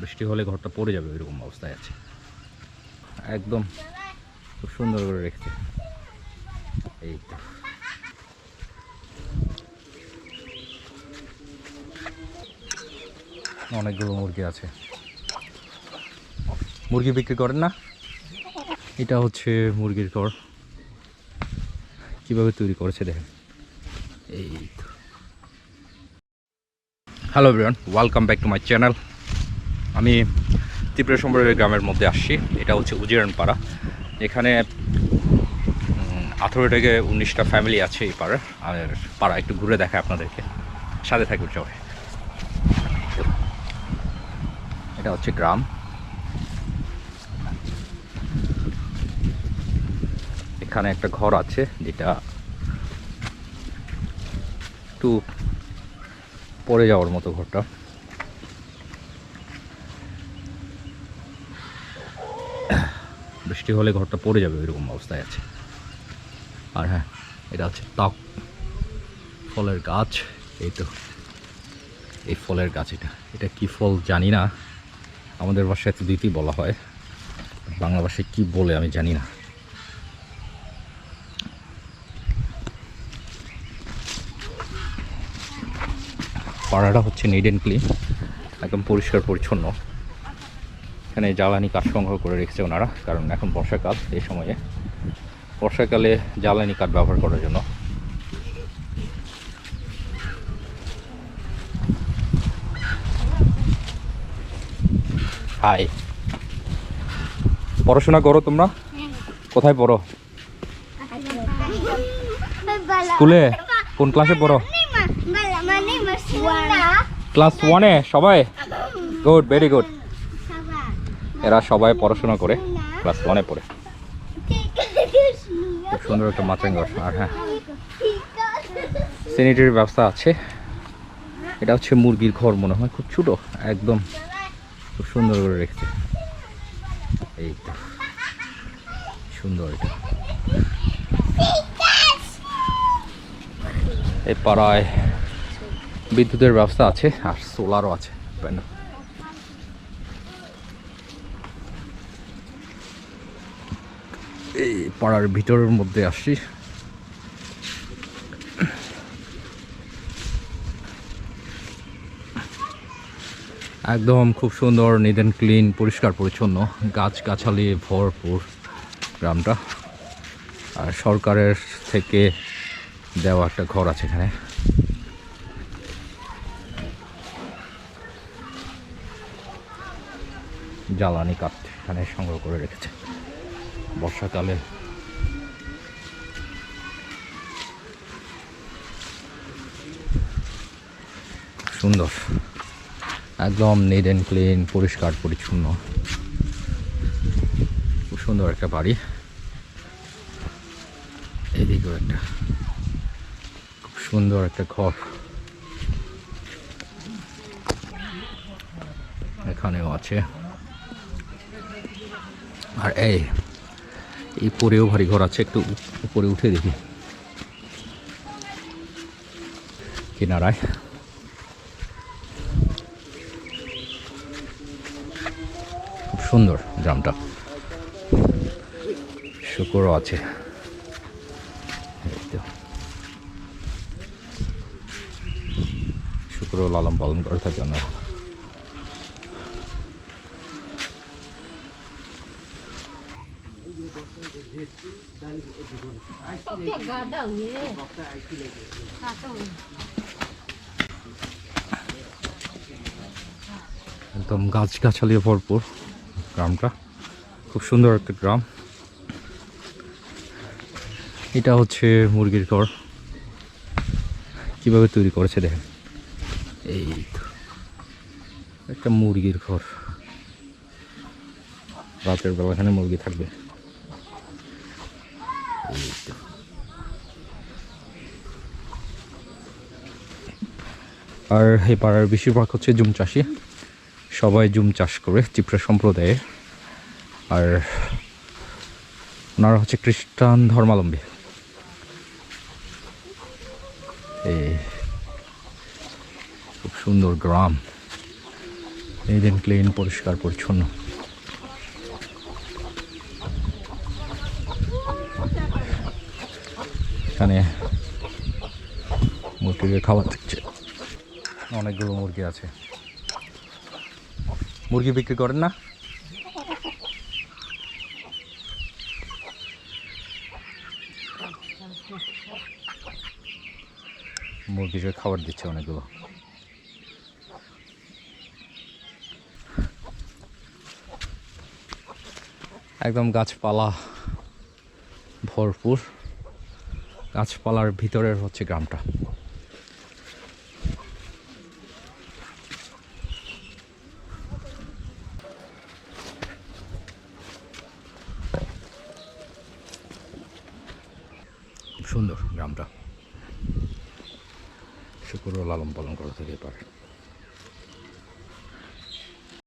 বৃষ্টি হলে ঘরটা পড়ে যাবে, ওইরকম অবস্থায় আছে। একদম খুব সুন্দর করে রেখেছে। এই তো। অনেকগুলো মুরগি আছে। মুরগি বিক্রি করেন না? এটা হচ্ছে মুরগির ঘর। কীভাবে তৈরি করেছে দেখেন। এই তো। Hello everyone welcome back to my channel আমি ত্রিপুরা সম্বরের গ্রামের মধ্যে আসছি। এটা হচ্ছে উজিরান পাড়া এখানে আঠেরো থেকে উনিশটা ফ্যামিলি আছে এই পাড়ার। আর পাড়া একটু ঘুরে দেখায় আপনাদেরকে। সাথে থাকবে সবাই। এটা হচ্ছে গ্রাম। এখানে একটা ঘর আছে যেটা একটু পড়ে যাওয়ার মতো ঘরটা। বৃষ্টি হলে ঘরটা পড়ে যাবে, ওইরকম অবস্থায় আছে। আর হ্যাঁ এটা হচ্ছে টক ফলের গাছ, এই তো। এই ফলের গাছ এটা। এটা কি ফল জানি না। আমাদের ভাষায় তো দিতেই বলা হয়। বাংলা ভাষায় কি বলে আমি জানি না। পাড়াটা হচ্ছে নিড অ্যান্ড ক্লিন একদম পরিষ্কার পরিচ্ছন্ন। এখানে জ্বালানি কাঠ সংগ্রহ করে রেখেছে ওনারা, কারণ এখন বর্ষাকাল, এই সময়ে বর্ষাকালে জ্বালানি কাঠ ব্যবহার করার জন্য। হাই। পড়াশোনা করো তোমরা? কোথায় পড়ো? স্কুলে? কোন ক্লাসে পড়ো? ক্লাস ওয়ানে সবাই? গুড ভেরি গুড এরা সবাই পড়াশোনা করে, ক্লাস ওয়ানে পড়ে। খুব সুন্দর একটা ঘর, আর হ্যাঁ। স্যানিটারি ব্যবস্থা আছে। এটা হচ্ছে মুরগির ঘর মনে হয়, খুব ছোটো, একদম খুব সুন্দর করে রেখেছে। এই তো, সুন্দর এটা। এই পাড়ায় বিদ্যুতের ব্যবস্থা আছে, আর সোলারও আছে প্যানেল এই পাড়ার ভিতরের মধ্যে আসছি। একদম খুব সুন্দর অ্যান্ড ক্লিন পরিষ্কার পরিচ্ছন্ন, গাছগাছালি ভরপুর গ্রামটা। আর সরকারের থেকে দেওয়া একটা ঘর আছে এখানে। জ্বালানি কাঠ এখানে সংগ্রহ করে রেখেছে। বর্ষাকালে। সুন্দর। একদম নিট অ্যান্ড ক্লিন পরিষ্কার, পরিচ্ছন্ন। খুব সুন্দর একটা বাড়ি। এদিকেও একটা খুব সুন্দর একটা ঘর। এখানেও আছে। আর এই এই পরেও ভারী ঘর আছে, একটু উপরে উঠে দেখি। কিনারায়। খুব সুন্দর গ্রামটা শুকরও আছে। শুকরও লালন পালন করে থাকে ওনারা একদম গাছ গাছগাছালি ভরপুর গ্রামটা। খুব সুন্দর একটা গ্রাম। এটা হচ্ছে মুরগির ঘর। কীভাবে তৈরি করেছে দেখেন। এই একটা মুরগির ঘর। রাতের বেলা এখানে মুরগি থাকবে। আর এই পাড়ার বেশিরভাগ হচ্ছে জুম চাষি। সবাই জুম চাষ করে চিপড়া সম্প্রদায়ের আর ওনারা হচ্ছে খ্রিস্টান ধর্মাবলম্বী। এই খুব সুন্দর গ্রাম। এই দিন ক্লিন, পরিষ্কার, পরিচ্ছন্ন। এখানে মুরগিকে খাবার দিচ্ছে। অনেকগুলো মুরগি আছে। মুরগি বিক্রি করেন না? মুরগিকে খাবার দিচ্ছে অনেকগুলো। একদম গাছপালা ভরপুর। গাছপালার ভিতরের হচ্ছে গ্রামটা। সুন্দর গ্রামটা। শুকুরও লালন পালন করা থেকে পারে।